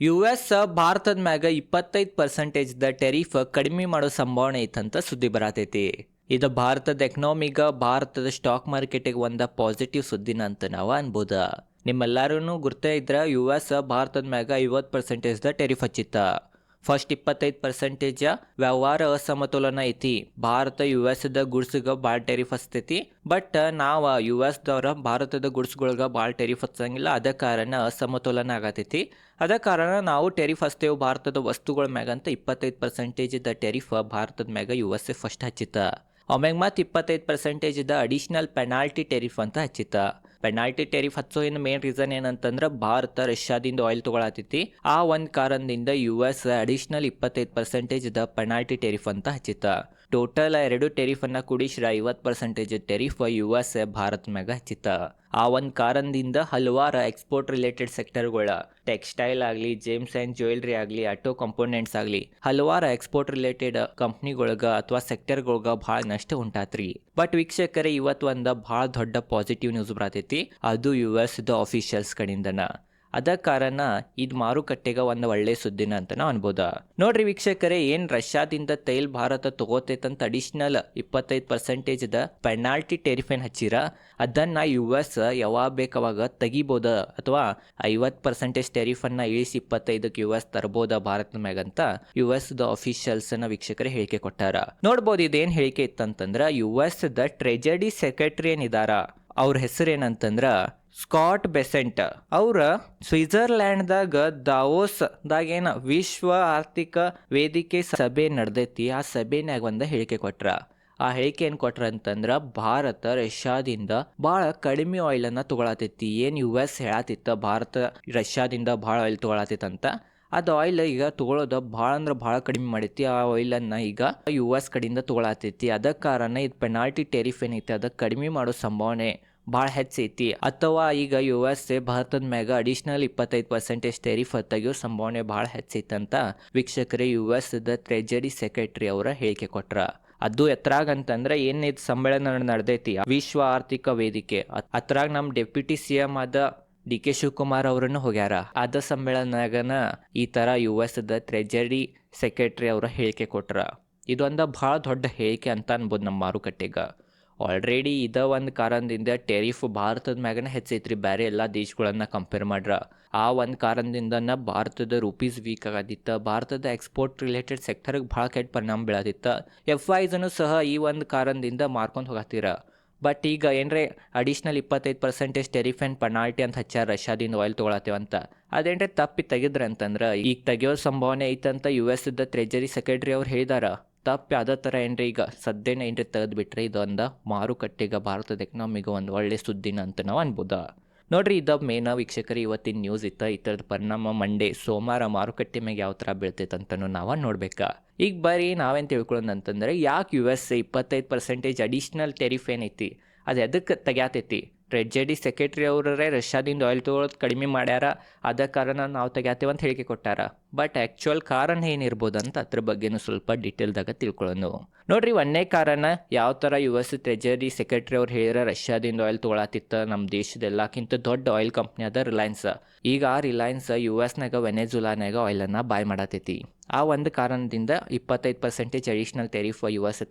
U S ಭಾರತದ ಮ್ಯಾಗ ಇಪ್ಪತ್ತೈದು ದ ಟೆರಿಫ್ ಕಡಿಮೆ ಮಾಡೋ ಸಂಭಾವನೆ ಐತಂತ ಸುದ್ದಿ ಬರತೈತಿ. ಇದು ಭಾರತದ ಎಕನಾಮಿಗ ಭಾರತದ ಸ್ಟಾಕ್ ಮಾರ್ಕೆಟಿಗೆ ಒಂದ ಪಾಸಿಟಿವ್ ಸುದ್ದಿನ ಅಂತ ನಾವು ಅನ್ಬೋದು. ನಿಮ್ಮೆಲ್ಲರೂ ಗುರ್ತೇ ಇದ್ರ ಯು ಎಸ್ ಭಾರತದ ಮ್ಯಾಗ ಐವತ್ತು ಪರ್ಸೆಂಟೇಜ್ದ ಟೆರಿಫ್ ಹಚ್ಚಿತ್ತ. ಫಸ್ಟ್ ಇಪ್ಪತ್ತೈದು ಪರ್ಸೆಂಟೇಜ್ ವ್ಯವಹಾರ ಅಸಮತೋಲನ ಐತಿ. ಭಾರತ ಯು ಎಸ್ ದ ಗುಡ್ಸ್ಗ ಭಾಳ ಟೆರಿಫ್ ಹಚ್ತೈತಿ ಬಟ್ ನಾವು ಯು ಎಸ್ ದವ್ರ ಭಾರತದ ಗುಡ್ಸ್ಗಳ್ಗೆ ಭಾಳ ಟೆರಿಫ್ ಹಚ್ಚಂಗಿಲ್ಲ. ಅದ ಕಾರಣ ಅಸಮತೋಲನ ಆಗತೈತಿ. ಅದ ಕಾರಣ ನಾವು ಟೆರಿಫ್ ಹಚ್ತೇವೆ ಭಾರತದ ವಸ್ತುಗಳ ಮ್ಯಾಗ ಅಂತ ಇಪ್ಪತ್ತೈದು ಪರ್ಸೆಂಟೇಜ್ ದ ಟೆರಿಫ್ ಭಾರತದ ಮ್ಯಾಗ ಯು ಎಸ್ ಎ ಫಸ್ಟ್ ಹಚ್ಚಿತ. ಆಮ್ಯಾಗ ಮತ್ತೆ ಇಪ್ಪತ್ತೈದು ಪರ್ಸೆಂಟೇಜ್ ದ ಅಡಿಷನಲ್ ಪೆನಾಲ್ಟಿ ಟೆರಿಫ್ ಅಂತ ಹಚ್ಚಿತ್ತ ಪೆನಾಲ್ಟಿ ಟೆರಿಫ್ ಹಚ್ಚೋ ಏನು ಮೇನ್ ರೀಸನ್ ಏನಂತಂದ್ರೆ ಭಾರತ ರಷ್ಯಾದಿಂದ ಆಯಿಲ್ ತಗೊಳತೈತಿ. ಆ ಒಂದು ಕಾರಣದಿಂದ ಯು ಎಸ್ ಅಡಿಷನಲ್ ಇಪ್ಪತ್ತೈದು ಪರ್ಸೆಂಟೇಜ್ ದ ಪೆನಾಲ್ಟಿ ಟೆರಿಫ್ ಅಂತ ಹಚ್ಚಿತ ಟೋಟಲ್ ಎರಡು ಟೆರಿಫ್ ಅನ್ನ ಕೂಡಿಸ್ರ ಐವತ್ತು percentage tariff U S Bharat ಮ್ಯಾಗ ಹಚ್ಚಿತ್ತ. ಆ ಒಂದು ಕಾರಣದಿಂದ ಹಲವಾರು ಎಕ್ಸ್ಪೋರ್ಟ್ ರಿಲೇಟೆಡ್ ಸೆಕ್ಟರ್ಗಳ ಟೆಕ್ಸ್ಟೈಲ್ ಆಗಲಿ ಜೇಮ್ಸ್ ಆ್ಯಂಡ್ ಜ್ಯುವೆಲ್ರಿ ಆಗಲಿ ಆಟೋ ಕಂಪೋನೆಂಟ್ಸ್ ಆಗಲಿ, ಹಲವಾರು ಎಕ್ಸ್ಪೋರ್ಟ್ ರಿಲೇಟೆಡ್ ಕಂಪ್ನಿಗಳಿಗ ಅಥವಾ ಸೆಕ್ಟರ್ಗಳಿಗ ಭಾಳ ನಷ್ಟ ಉಂಟಾತ್ರಿ. ಬಟ್ ವೀಕ್ಷಕರೇ, ಇವತ್ತು ಒಂದು ಭಾಳ ದೊಡ್ಡ ಪಾಸಿಟಿವ್ ನ್ಯೂಸ್ ಬರತೈತಿ. ಅದು ಯು ಎಸ್ ದ ಆಫೀಷಿಯಲ್ಸ್ ಕಡೆಯಿಂದನ ಅದ ಕಾರಣ ಇದು ಮಾರುಕಟ್ಟೆಗೆ ಒಂದು ಒಳ್ಳೆ ಸುದ್ದಿನ ಅಂತ ನಾವು ಅನ್ಬೋದ. ನೋಡ್ರಿ ವೀಕ್ಷಕರೇ, ಏನ್ ರಷ್ಯಾದಿಂದ ತೈಲ್ ಭಾರತ ತಗೋತೈತಂತ ಅಡಿಷನಲ್ ಇಪ್ಪತ್ತೈದು ಪರ್ಸೆಂಟೇಜ್ ದ ಪೆನಾಲ್ಟಿ ಟೆರಿಫ್ ಏನ್ ಹಚ್ಚಿರ? ಅದನ್ನ ಯು ಎಸ್ ಯಾವಾಗ ಬೇಕಾವಾಗ ತೆಗಿಬೋದ? ಅಥವಾ ಐವತ್ತು ಪರ್ಸೆಂಟೇಜ್ ಟೆರಿಫ್ ಅನ್ನ ಇಳಿಸಿ ಇಪ್ಪತ್ತೈದಕ್ಕೆ ಯು ಎಸ್ ತರಬೋದ ಭಾರತದ ಮ್ಯಾಗಂತ ಯು ಎಸ್ ದ ಅಫಿಷಿಯಲ್ಸ್ನ ವೀಕ್ಷಕರೇ ಹೇಳಿಕೆ ಕೊಟ್ಟಾರ. ನೋಡ್ಬೋದು ಇದೇನ್ ಹೇಳಿಕೆ ಇತ್ತಂತಂದ್ರ U S the treasury secretary ಏನಿದಾರ ಅವ್ರ ಹೆಸರು ಏನಂತಂದ್ರ ಸ್ಕಾಟ್ ಬೆಸೆಂಟ್. ಅವ್ರ ಸ್ವಿಟ್ಜರ್ಲ್ಯಾಂಡ್ದಾಗ ದಾವೋಸ್ ದಾಗೇನ ವಿಶ್ವ ಆರ್ಥಿಕ ವೇದಿಕೆ ಸಭೆ ನಡೆದೈತಿ. ಆ ಸಭೆನಾಗ ಒಂದು ಹೇಳಿಕೆ ಕೊಟ್ರ. ಆ ಹೇಳಿಕೆ ಏನು ಕೊಟ್ರ ಅಂತಂದ್ರ ಭಾರತ ರಷ್ಯಾದಿಂದ ಭಾಳ ಕಡಿಮೆ ಆಯಿಲ್ ತೊಗೊಳತೈತಿ. ಏನು ಏನ್ ಯು ಎಸ್ ಹೇಳತ್ತಿತ್ತು ಭಾರತ ರಷ್ಯಾದಿಂದ ಭಾಳ ಆಯಿಲ್ ಅಂತ. ಅದು ಆಯಿಲ್ ಈಗ ತೊಗೊಳೋದು ಭಾಳ ಅಂದ್ರೆ ಭಾಳ ಕಡಿಮೆ ಮಾಡೈತಿ. ಆ ಆಯಿಲನ್ನು ಈಗ ಯು ಎಸ್ ಕಡೆಯಿಂದ ತೊಗೊಳತೈತಿ. ಅದ ಕಾರಣ ಇದು ಪೆನಾಲ್ಟಿ ಟೆರಿಫ್ ಏನೈತಿ ಅದಕ್ಕೆ ಕಡಿಮೆ ಮಾಡೋ ಸಂಭಾವನೆ ಭಾಳ ಹೆಚ್ಚೈತಿ. ಅಥವಾ ಈಗ ಯು ಎಸ್ ಎ ಭಾರತದ ಮ್ಯಾಗ ಅಡಿಷನಲ್ ಇಪ್ಪತ್ತೈದು ಪರ್ಸೆಂಟೇಜ್ ಟೆರಿಫ್ ತೆಗಿಯೋ ಸಂಭಾವನೆ ಭಾಳ ಹೆಚ್ಚೈತಂತ ವೀಕ್ಷಕರೇ U S the treasury secretary ಅವರ ಹೇಳಿಕೆ ಕೊಟ್ರ. ಅದು ಎತ್ರಾಗ ಅಂತಂದ್ರೆ ಏನ್ ಇದು ಸಮ್ಮೇಳನ ನಡೆದೈತಿ? ವಿಶ್ವ ಆರ್ಥಿಕ ವೇದಿಕೆ. ಅತ್ರಾಗ ನಮ್ಮ ಡೆಪ್ಯೂಟಿ ಸಿ ಎಂ ಆದ ಡಿ ಕೆ ಶಿವಕುಮಾರ್ ಅವರನ್ನು ಹೋಗ್ಯಾರ. ಅದ ಸಮ್ಮೇಳನಗನ ಈ ತರ U S the treasury secretary ಅವರ ಹೇಳಿಕೆ ಕೊಟ್ರ. ಇದೊಂದ ಭಾಳ ದೊಡ್ಡ ಹೇಳಿಕೆ ಅಂತ ಅನ್ಬೋದು ನಮ್ಮ ಮಾರುಕಟ್ಟೆಗ. ಆಲ್ರೆಡಿ ಇದ ಒಂದು ಕಾರಣದಿಂದ ಟೆರಿಫ್ ಭಾರತದ ಮ್ಯಾಗನ ಹೆಚ್ಚೈತ್ರಿ. ಬೇರೆ ಎಲ್ಲ ದೇಶಗಳನ್ನ ಕಂಪೇರ್ ಮಾಡ್ರ. ಆ ಒಂದು ಕಾರಣದಿಂದನ ಭಾರತದ ರುಪೀಸ್ ವೀಕ್ ಆಗದಿತ್ತು, ಭಾರತದ ಎಕ್ಸ್ಪೋರ್ಟ್ ರಿಲೇಟೆಡ್ ಸೆಕ್ಟರ್ಗೆ ಭಾಳ ಕೆಟ್ಟ ಪರಿಣಾಮ ಬೀಳದಿತ್ತು. ಎಫ್ ಐಸನ್ನು ಸಹ ಈ ಒಂದು ಕಾರಣದಿಂದ ಮಾರ್ಕೊಂಡು ಹೋಗತ್ತೀರ ಬಟ್ ಈಗ ಏನ್ರೆ ಅಡಿಷ್ನಲ್ ಇಪ್ಪತ್ತೈದು ಪರ್ಸೆಂಟೇಜ್ ಟೆರಿಫ್ ಆ್ಯಂಡ್ ಪೆನಾಲ್ಟಿ ಅಂತ ಹಚ್ಚಾರ ರಷ್ಯಾದಿಂದ ಆಯಿಲ್ ತೊಗೊಳತ್ತೇವಂತ ಅದೇನ್ರೆ ತಪ್ಪಿ ತೆಗಿದ್ರ ಅಂತಂದ್ರೆ ಈಗ ತೆಗಿಯೋ ಸಂಭಾವನೆ ಐತಂತ U S the treasury secretary ಅವ್ರು ಹೇಳಿದಾರ. ತಪ್ಪಿ ಅದೇ ಥರ ಏನ್ರಿ? ಈಗ ಸದ್ಯನೇ ಏನ್ರಿ ತೆಗೆದುಬಿಟ್ರೆ ಇದೊಂದು ಮಾರುಕಟ್ಟೆಗೆ ಭಾರತದ ಎಕನಾಮಿಗೆ ಒಂದು ಒಳ್ಳೆ ಸುದ್ದಿನ ಅಂತ ನಾವು ಅನ್ಬೋದ. ನೋಡ್ರಿ, ಇದ ಮೇನ ವೀಕ್ಷಕರು, ಇವತ್ತಿನ ನ್ಯೂಸ್ ಇತ್ತ ಈ ಥರದ ಪರಿಣಾಮ ಮಂಡೇ ಸೋಮವಾರ ಮಾರುಕಟ್ಟೆ ಮ್ಯಾಗ ಯಾವ ಥರ ಬೀಳ್ತೈತಂತನೂ ನಾವು ನೋಡ್ಬೇಕಾ. ಈಗ ಬರೀ ನಾವೇನು ತಿಳ್ಕೊಳ್ಳೋಣ ಅಂತಂದ್ರೆ ಯಾಕೆ ಯು ಎಸ್ ಇಪ್ಪತ್ತೈದು ಪರ್ಸೆಂಟೇಜ್ ಅಡಿಷ್ನಲ್ ಟೆರಿಫ್ ಏನೈತಿ? ಅದು ಎದಕ್ಕೆ ತೆಗ್ಯಾತೈತಿ? ಡಿ ಸೆಕ್ರೆಟರಿ ಅವರೇ ರಷ್ಯಾದಿಂದ ಆಯಿಲ್ ತೊಗೊಳೋದು ಕಡಿಮೆ ಮಾಡ್ಯಾರ, ಅದ ಕಾರಣ ನಾವು ತೆಗ್ಯಾತೇವೆ ಅಂತ ಹೇಳಿಕೆ ಕೊಟ್ಟಾರ. ಬಟ್ ಆ್ಯಕ್ಚುಯಲ್ ಕಾರಣ ಏನಿರ್ಬೋದು ಅಂತ ಅದ್ರ ಬಗ್ಗೆನೂ ಸ್ವಲ್ಪ ಡೀಟೇಲ್ದಾಗ ತಿಳ್ಕೊಳ್ಳೋಣ ನೋಡ್ರಿ ಒಂದೇ ಕಾರಣ ಯಾವ ಥರ ಯು ಎಸ್ ಟ್ರೆಜರಿ ಸೆಕ್ರೆಟರಿ ಅವ್ರು ಹೇಳಿರ ರಷ್ಯಾದಿಂದ ಆಯಿಲ್ ತೊಗೊಳತಿತ್ತ ನಮ್ಮ ದೇಶದೆಲ್ಲಕ್ಕಿಂತ ದೊಡ್ಡ ಆಯಿಲ್ ಕಂಪ್ನಿ ಅದ ರಿಲಯನ್ಸ್ ಈಗ ಆ ರಿಲಯನ್ಸ್ ಯು ಎಸ್ನಾಗ ವೆನೆಜುಲಾನಾಗ ಆಯಿಲನ್ನು ಬಾಯ್ ಮಾಡತೈತಿ. ಆ ಒಂದು ಕಾರಣದಿಂದ ಇಪ್ಪತ್ತೈದು percentage additional tariff U S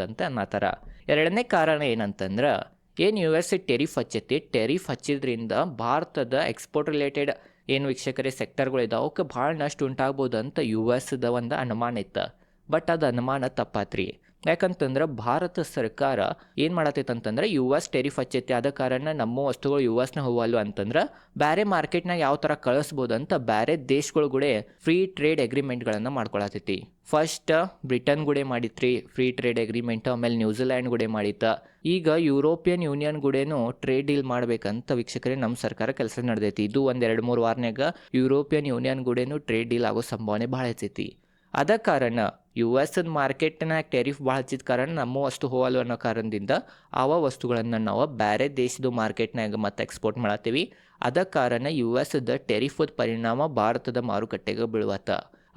ಅಂತ ಅನ್ನತ್ತಾರ ಎರಡನೇ ಕಾರಣ ಏನಂತಂದ್ರೆ, ಏನು ಯು ಎಸ್ ಟೆರಿಫ್ ಹಚ್ಚೈತಿ? ಟೆರಿಫ್ ಹಚ್ಚಿದ್ರಿಂದ ಭಾರತದ ಎಕ್ಸ್ಪೋರ್ಟ್ ರಿಲೇಟೆಡ್ ಏನು ವೀಕ್ಷಕರೇ ಸೆಕ್ಟರ್ಗಳು ಇದಾವೆ ಅವಕ್ಕೆ ಭಾಳ ನಷ್ಟು ಉಂಟಾಗ್ಬೋದು ಅಂತ ಯು ಎಸ್ದ ಒಂದು ಅನುಮಾನ ಇತ್ತು. ಬಟ್ ಅದು ಅನುಮಾನ ತಪ್ಪಾತ್ರಿ. ಯಾಕಂತಂದ್ರೆ ಭಾರತ ಸರ್ಕಾರ ಏನು ಮಾಡತ್ತೈತೆ ಅಂತಂದ್ರೆ ಯು ಎಸ್ ಟೆರಿಫ್ ಹಚ್ಚೈತಿ. ಆದ ಕಾರಣ ನಮ್ಮ ವಸ್ತುಗಳು ಯು ಎಸ್ನ ಹೋಗಲ್ವ ಅಂತಂದ್ರೆ ಬೇರೆ ಮಾರ್ಕೆಟ್ನಾಗ ಯಾವ ಥರ ಕಳಿಸ್ಬೋದು ಅಂತ ಬೇರೆ ದೇಶಗಳು ಕೂಡ ಫ್ರೀ ಟ್ರೇಡ್ ಅಗ್ರಿಮೆಂಟ್ಗಳನ್ನು ಮಾಡ್ಕೊಳತೈತಿ ಫಸ್ಟ್ ಬ್ರಿಟನ್ ಗುಡೆ ಮಾಡಿತ್ರಿ ಫ್ರೀ ಟ್ರೇಡ್ ಅಗ್ರಿಮೆಂಟ್ ಆಮೇಲೆ ನ್ಯೂಜಿಲ್ಯಾಂಡ್ ಗುಡೆ ಮಾಡಿತ್ತ. ಈಗ ಯುರೋಪಿಯನ್ ಯೂನಿಯನ್ ಗುಡೇನು ಟ್ರೇಡ್ ಡೀಲ್ ಮಾಡ್ಬೇಕಂತ ವೀಕ್ಷಕರೇ ನಮ್ಮ ಸರ್ಕಾರ ಕೆಲಸ ನಡೆದೈತಿ. ಇದು ಒಂದು ಎರಡು ಮೂರು ವಾರನ್ಯಾಗ ಯುರೋಪಿಯನ್ ಯೂನಿಯನ್ ಗುಡೇನು ಟ್ರೇಡ್ ಡೀಲ್ ಆಗೋ ಸಂಭಾವನೆ ಭಾಳ ಹೆಚ್ಚೈತಿ. ಅದ ಕಾರಣ ಯು ಎಸ್ ಮಾರ್ಕೆಟ್ನಾಗ ಟೆರಿಫ್ ಭಾಳ ಹಚ್ಚಿದ ಕಾರಣ ನಮ್ಮ ವಸ್ತು ಹೋಗಲ್ಲ ಅನ್ನೋ ಕಾರಣದಿಂದ ಆವ ವಸ್ತುಗಳನ್ನು ನಾವು ಬೇರೆ ದೇಶದ ಮಾರ್ಕೆಟ್ನಾಗ ಮತ್ತೆ ಎಕ್ಸ್ಪೋರ್ಟ್ ಮಾಡತ್ತೀವಿ. ಅದ ಕಾರಣ ಯು ಎಸ್ದ ಟೆರಿಫದ ಪರಿಣಾಮ ಭಾರತದ ಮಾರುಕಟ್ಟೆಗೆ ಬೀಳುವತ್ತ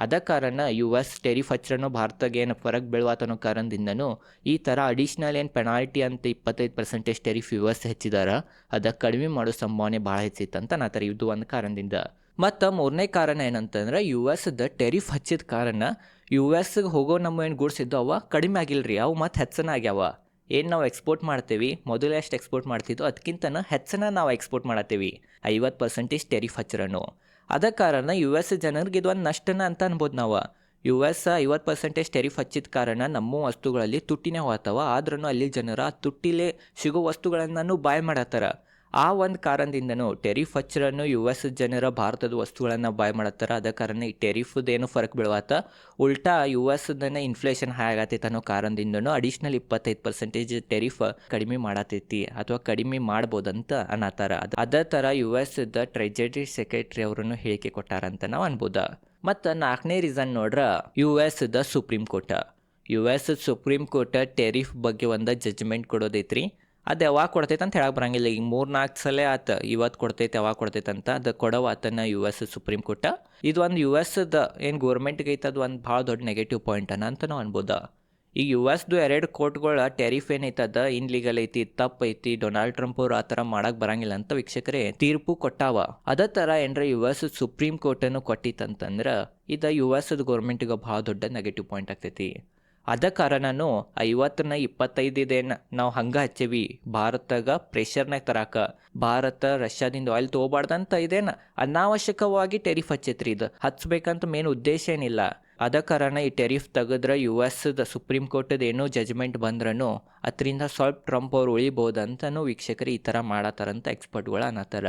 ಅದ ಕಾರಣ ಯು ಎಸ್ ಟೆರಿಫ್ ಹಚ್ರನೋ ಭಾರತಕ್ಕೆ ಏನು ಫರಕ್ ಬೀಳುವತ್ತ ಅನ್ನೋ ಕಾರಣದಿಂದನೂ ಈ ಥರ ಅಡಿಷ್ನಲ್ ಏನು ಪೆನಾಲ್ಟಿ ಅಂತ ಇಪ್ಪತ್ತೈದು ಪರ್ಸೆಂಟೇಜ್ ಟೆರಿಫ್ ಯು ಎಸ್ ಹೆಚ್ಚಿದಾರ ಅದಕ್ಕೆ ಕಡಿಮೆ ಮಾಡೋ ಸಂಭಾವನೆ ಭಾಳ ಹೆಚ್ಚಿತ್ತು ಅಂತ ನಾ ಥರ ಇದು ಒಂದು ಕಾರಣದಿಂದ. ಮತ್ತು ಮೂರನೇ ಕಾರಣ ಏನಂತಂದ್ರೆ ಯು ಎಸ್ದ ಟೆರಿಫ್ ಹಚ್ಚಿದ ಕಾರಣ ಯು ಎಸ್ಗೆ ಹೋಗೋ ನಮ್ಮ ಏನು ಗೂಡ್ಸ್ ಇದ್ದವು ಅವ ಕಡಿಮೆ ಆಗಿಲ್ಲ ರೀ ಅವು ಮತ್ತು ಹೆಚ್ಚನ ಆಗ್ಯಾವ. ಏನು ನಾವು ಎಕ್ಸ್ಪೋರ್ಟ್ ಮಾಡ್ತೀವಿ? ಮೊದಲು ಎಷ್ಟು ಎಕ್ಸ್ಪೋರ್ಟ್ ಮಾಡ್ತಿದ್ದೋ ಅದಕ್ಕಿಂತನ ಹೆಚ್ಚನ ನಾವು ಎಕ್ಸ್ಪೋರ್ಟ್ ಮಾಡತ್ತೀವಿ. ಐವತ್ತು ಪರ್ಸೆಂಟೇಜ್ ಟೆರಿಫ್ ಹಚ್ಚರನು. ಅದ ಕಾರಣ ಯು ಎಸ್ ಜನರಿಗೆ ಇದೊಂದು ನಷ್ಟನ ಅಂತ ಅನ್ಬೋದು ನಾವು. ಯು ಎಸ್ ಐವತ್ತು ಪರ್ಸೆಂಟೇಜ್ ಟೆರಿಫ್ ಹಚ್ಚಿದ ಕಾರಣ ನಮ್ಮ ವಸ್ತುಗಳಲ್ಲಿ ತುಟ್ಟಿನೇ ಹೋಗ್ತಾವ. ಆದ್ರೂ ಅಲ್ಲಿ ಜನರ ಆ ತುಟ್ಟಿಲೇ ಸಿಗೋ ವಸ್ತುಗಳನ್ನು ಬಾಯ್ ಮಾಡತ್ತಾರ. ಆ ಒಂದು ಕಾರಣದಿಂದನೂ ಟೆರಿಫ್ ಹಚ್ಚರನ್ನು ಯು ಎಸ್ ಜನರ ಭಾರತದ ವಸ್ತುಗಳನ್ನು ಬಾಯ್ ಮಾಡತ್ತಾರ. ಅದ ಕಾರಣ ಈ ಟೆರಿಫ್ದೇನು ಫರಕ್ ಬೀಳುವತ್ತ ಉಲ್ಟಾ ಯು ಎಸ್ದನ್ನ ಇನ್ಫ್ಲೇಷನ್ ಹೈ ಆಗತೈತೆ ಅನ್ನೋ ಕಾರಣದಿಂದನೂ ಅಡಿಷ್ನಲ್ ಇಪ್ಪತ್ತೈದು ಪರ್ಸೆಂಟೇಜ್ ಟೆರಿಫ್ ಕಡಿಮೆ ಮಾಡತೈತಿ ಅಥವಾ ಕಡಿಮೆ ಮಾಡ್ಬೋದಂತ ಅನ್ನತ್ತಾರ ಅದ ಥರ ಯು ಎಸ್ದ ಟ್ರೆಜರಿ ಸೆಕ್ರೆಟರಿ ಅವರನ್ನು ಹೇಳಿಕೆ ಕೊಟ್ಟಾರಂತ ನಾವು ಅನ್ಬೋದ. ಮತ್ತು ನಾಲ್ಕನೇ ರೀಸನ್ ನೋಡ್ರ U the Supreme Court U S Supreme Court tariff ಬಗ್ಗೆ ಒಂದು ಜಜ್ಮೆಂಟ್ ಕೊಡೋದೈತ್ರಿ. ಅದು ಯಾವಾಗ ಕೊಡ್ತೈತೆ ಅಂತ ಹೇಳಕ್ಕೆ ಬರಂಗಿಲ್ಲ. ಈಗ ಮೂರು ನಾಲ್ಕು ಸಲ ಆತ ಇವತ್ತು ಕೊಡ್ತೈತೆ, ಯಾವಾಗ ಕೊಡ್ತೈತೆ ಅಂತ ಅದು ಕೊಡೋ ಆತನ ಯು ಎಸ್ ಸುಪ್ರೀಂ ಕೋರ್ಟ್ ಇದು ಒಂದು ಯು ಎಸ್ದ ಏನು ಗೌರ್ಮೆಂಟ್ಗೆ ಐತೆ, ಅದು ಒಂದು ಭಾಳ ದೊಡ್ಡ ನೆಗೆಟಿವ್ ಪಾಯಿಂಟ್ ಅಂತ ನಾವು ಅನ್ಬೋದ. ಈಗ ಯು ಎಸ್ದು ಎರಡು ಕೋರ್ಟ್ಗಳ ಟೆರಿಫ್ ಏನೈತೆ ಅದ ಇನ್ಲೀಗಲ್ ಐತಿ, ತಪ್ಪು ಐತಿ ಡೊನಾಲ್ಡ್ ಟ್ರಂಪ್ ಅವ್ರು ಆ ಥರ ಮಾಡಕ್ಕೆ ಬರಂಗಿಲ್ಲ ಅಂತ ವೀಕ್ಷಕರೇ ತೀರ್ಪು ಕೊಟ್ಟಾವ. ಅದೇ ಥರ ಏನರ ಯು ಎಸ್ ಸುಪ್ರೀಂ ಕೋರ್ಟನ್ನು ಕೊಟ್ಟಿತ್ತಂತಂದ್ರೆ ಇದು ಯು ಎಸ್ ಗೌರ್ಮೆಂಟಿಗೆ ಭಾಳ ದೊಡ್ಡ ನೆಗೆಟಿವ್ ಪಾಯಿಂಟ್ ಆಗ್ತೈತಿ. ಅದ ಕಾರಣನು ಐವತ್ತನ ಇಪ್ಪತ್ತೈದಿದೇನು ನಾವು ಹಂಗೆ ಹಚ್ಚೇವಿ. ಭಾರತಗ ಪ್ರೆಷರ್ನಾಗ ತರಾಕ. ಭಾರತ ರಷ್ಯಾದಿಂದ ಆಯಿಲ್ ತೊಗೋಬಾರ್ದಂತ ಇದೇನ? ಅನಾವಶ್ಯಕವಾಗಿ ಟೆರಿಫ್ ಹಚ್ಚೈತ್ರಿ ಇದು. ಹಚ್ಬೇಕಂತ ಮೇನ್ ಉದ್ದೇಶ ಏನಿಲ್ಲ. ಅದ ಕಾರಣ ಈ ಟೆರಿಫ್ ತೆಗೆದ್ರೆ ಯು ದ ಸುಪ್ರೀಂ ಕೋರ್ಟದ ಏನೋ ಜಜ್ಮೆಂಟ್ ಬಂದ್ರೂ ಅದರಿಂದ ಸ್ವಲ್ಪ ಟ್ರಂಪ್ ಅವ್ರು ಉಳಿಬೋದಂತನೂ ವೀಕ್ಷಕರು ಈ ಥರ ಮಾಡತ್ತಾರಂತ ಎಕ್ಸ್ಪರ್ಟ್ಗಳು ಅನ್ನತ್ತಾರ.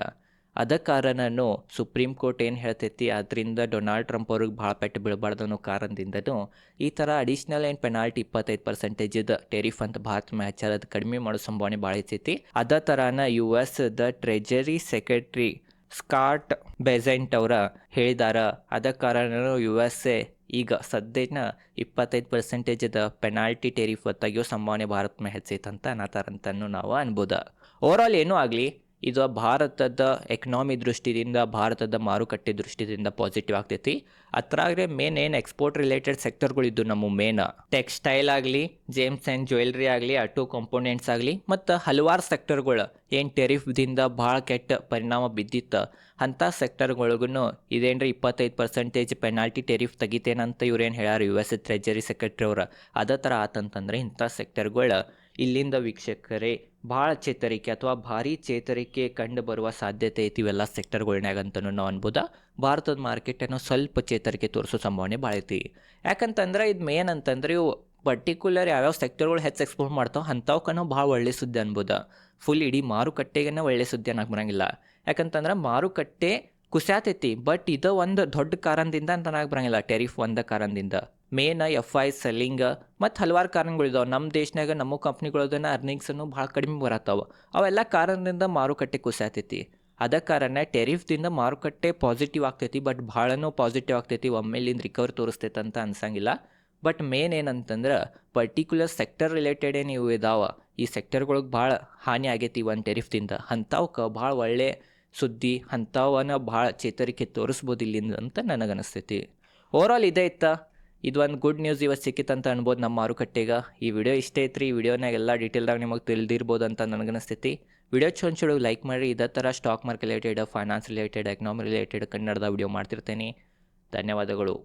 ಅದ ಕಾರಣನು ಸುಪ್ರೀಂ ಕೋರ್ಟ್ ಏನು ಹೇಳ್ತೈತಿ, ಅದರಿಂದ ಡೊನಾಲ್ಡ್ ಟ್ರಂಪ್ ಅವ್ರಿಗೆ ಭಾಳ ಪೆಟ್ಟು ಬೀಳಬಾರ್ದು ಅನ್ನೋ ಕಾರಣದಿಂದನೂ ಈ ಥರ ಅಡಿಷ್ನಲ್ ಏನು ಪೆನಾಲ್ಟಿ ಇಪ್ಪತ್ತೈದು ಪರ್ಸೆಂಟೇಜ್ ಟೆರಿಫ್ ಅಂತ ಭಾರತ ಮ್ಯಾಚ್ ಅದು ಕಡಿಮೆ ಮಾಡೋ ಸಂಭಾವನೆ ಭಾಳ ಹೆಚ್ಚೈತಿ ಅದೇ ಥರನ U S the treasury secretary Scott Bessent ಅವರ ಹೇಳಿದಾರ ಅದ ಕಾರಣ ಯು ಎಸ್ ಎ ಈಗ ಸದ್ಯನ ಇಪ್ಪತ್ತೈದು ಪರ್ಸೆಂಟೇಜದ ಪೆನಾಲ್ಟಿ ಟೆರಿಫ್ ತೆಗಿಯೋ ಸಂಭಾವನೆ ಭಾರತ ಮೇಲೆ ಹೆಚ್ಚೈತಂತ ಅನ್ನತಾರಂತನೂ ನಾವು ಅನ್ಬೋದ. ಓವರಾಲ್ ಏನೂ ಆಗಲಿ ಇದು ಭಾರತದ ಎಕನಾಮಿ ದೃಷ್ಟಿಯಿಂದ, ಭಾರತದ ಮಾರುಕಟ್ಟೆ ದೃಷ್ಟಿಯಿಂದ ಪಾಸಿಟಿವ್ ಆಗ್ತೈತಿ. ಅತ್ರಾಗ್ರೆ ಮೇನ್ ಏನು ಎಕ್ಸ್ಪೋರ್ಟ್ ರಿಲೇಟೆಡ್ ಸೆಕ್ಟರ್ಗಳಿದ್ದು ನಮ್ಮ ಮೇನ್ ಟೆಕ್ಸ್ಟೈಲ್ ಆಗಲಿ ಜೇಮ್ಸ್ ಆ್ಯಂಡ್ ಜ್ಯುವೆಲ್ರಿ ಆಗಲಿ ಆಟೋ ಕಾಂಪೋನೆಂಟ್ಸ್ ಆಗಲಿ, ಮತ್ತು ಹಲವಾರು ಸೆಕ್ಟರ್ಗಳು ಏನು ಟೆರಿಫ್ದಿಂದ ಭಾಳ ಕೆಟ್ಟ ಪರಿಣಾಮ ಬಿದ್ದಿತ್ತು. ಅಂಥ ಸೆಕ್ಟರ್ಗಳಿಗೂ ಇದೇನ್ರಿ ಇಪ್ಪತ್ತೈದು ಪರ್ಸೆಂಟೇಜ್ ಪೆನಾಲ್ಟಿ ಟೆರಿಫ್ ತೆಗಿತೇನಂತ ಇವ್ರೇನು ಹೇಳ್ಯಾರ ಯು ಎಸ್ ಟ್ರೆಜರಿ ಸೆಕ್ರೆಟರಿ ಅವ್ರು. ಅದೇ ಥರ ಆತಂತಂದ್ರೆ ಇಂಥ ಸೆಕ್ಟರ್ಗಳು ಇಲ್ಲಿಂದ ವೀಕ್ಷಕರೇ, ಭಾಳ ಚೇತರಿಕೆ ಅಥವಾ ಭಾರಿ ಚೇತರಿಕೆ ಕಂಡು ಬರುವ ಸಾಧ್ಯತೆ ಐತಿ ಇವೆಲ್ಲ ಸೆಕ್ಟರ್ಗಳ್ನಾಗ ಅಂತಲೂ ನಾವು ಅನ್ಬೋದ? ಭಾರತದ ಮಾರ್ಕೆಟನ್ನು ಸ್ವಲ್ಪ ಚೇತರಿಕೆ ತೋರಿಸೋ ಸಂಭಾವನೆ ಭಾಳ ಐತಿ. ಯಾಕಂತಂದ್ರೆ ಇದು ಮೇನ್ ಅಂತಂದ್ರೆ ಇವು ಪರ್ಟಿಕ್ಯುಲರ್ ಯಾವ್ಯಾವ ಸೆಕ್ಟರ್ಗಳು ಹೆಚ್ಚು ಎಕ್ಸ್ಪೋರ್ಟ್ ಮಾಡ್ತಾವೆ ಅಂಥವ್ಕನೂ ಭಾಳ ಒಳ್ಳೆ ಸುದ್ದಿ ಅನ್ಬೋದ. ಫುಲ್ ಇಡೀ ಮಾರುಕಟ್ಟೆಗೇ ಒಳ್ಳೆ ಸುದ್ದಿ ಅನ್ನಕ್ಕೆ ಬರಂಗಿಲ್ಲ. ಯಾಕಂತಂದ್ರೆ ಮಾರುಕಟ್ಟೆ ಕುಸ್ಯಾತೈತಿ ಬಟ್ ಇದು ಒಂದು ದೊಡ್ಡ ಕಾರಣದಿಂದ ಅಂತ ಬರಂಗಿಲ್ಲ ಟೆರಿಫ್ ಒಂದ ಕಾರಣದಿಂದ. ಮೇನ್ ಎಫ್ ಐ ಸೆಲ್ಲಿಂಗ್ ಮತ್ತು ಹಲವಾರು ಕಾರಣಗಳಿದಾವೆ ನಮ್ಮ ದೇಶನಾಗ ನಮ್ಮ ಕಂಪ್ನಿಗಳದನ್ನ ಅರ್ನಿಂಗ್ಸನ್ನು ಭಾಳ ಕಡಿಮೆ ಬರತ್ತಾವ. ಅವೆಲ್ಲ ಕಾರಣದಿಂದ ಮಾರುಕಟ್ಟೆ ಕುಸಿಯತೈತಿ ಅದ ಕಾರಣ ಟೆರಿಫ್ದಿಂದ ಮಾರುಕಟ್ಟೆ ಪಾಸಿಟಿವ್ ಆಗ್ತೈತಿ ಬಟ್ ಭಾಳನೂ ಪಾಸಿಟಿವ್ ಆಗ್ತೈತಿ, ಒಮ್ಮೆಲಿಂದ ರಿಕವರ್ ತೋರಿಸ್ತೈತೆ ಅಂತ ಅನ್ಸಂಗಿಲ್ಲ. ಬಟ್ ಮೇನ್ ಏನಂತಂದ್ರೆ ಪರ್ಟಿಕ್ಯುಲರ್ ಸೆಕ್ಟರ್ ರಿಲೇಟೆಡ್ ಏನು ಇವು ಇದಾವ. ಈ ಸೆಕ್ಟರ್ಗಳಿಗೆ ಭಾಳ ಹಾನಿ ಆಗೈತಿ ಒಂದು ಟೆರಿಫ್ದಿಂದ ಅಂಥವಕ್ಕೆ ಭಾಳ ಒಳ್ಳೆ ಸುದ್ದಿ ಅಂಥವನ್ನ ಭಾಳ ಚೇತರಿಕೆ ತೋರಿಸ್ಬೋದು ಇಲ್ಲಿಂದ ಅಂತ ನನಗನ್ನಿಸ್ತೈತಿ ಆಲ್ ಇದೇ ಇತ್ತ? ಇದು ಒಂದು ಗುಡ್ ನ್ಯೂಸ್ ಇವತ್ತು ಸಿಕ್ಕಿತ್ತಂತ ಅನ್ಬೋದು ನಮ್ಮ ಮಾರುಕಟ್ಟೆಗೆ. ಈ ವಿಡಿಯೋ ಇಷ್ಟೇ ಐತ್ರಿ ಈ ವಿಡಿಯೋನಾಗ ಎಲ್ಲ ಡೀಟೇಲ್ದಾಗ ನಿಮಗೆ ತಿಳಿದಿರ್ಬೋದು ಅಂತ ನನಗನಿಸ್ತೈತಿ ವಿಡಿಯೋ ಚೊಂದ್ ಚೊಡು ಲೈಕ್ ಮಾಡಿರಿ. ಇದೇ ಥರ stock market related finance related economy related ಕನ್ನಡದ ವಿಡಿಯೋ ಮಾಡ್ತಿರ್ತೀನಿ. ಧನ್ಯವಾದಗಳು.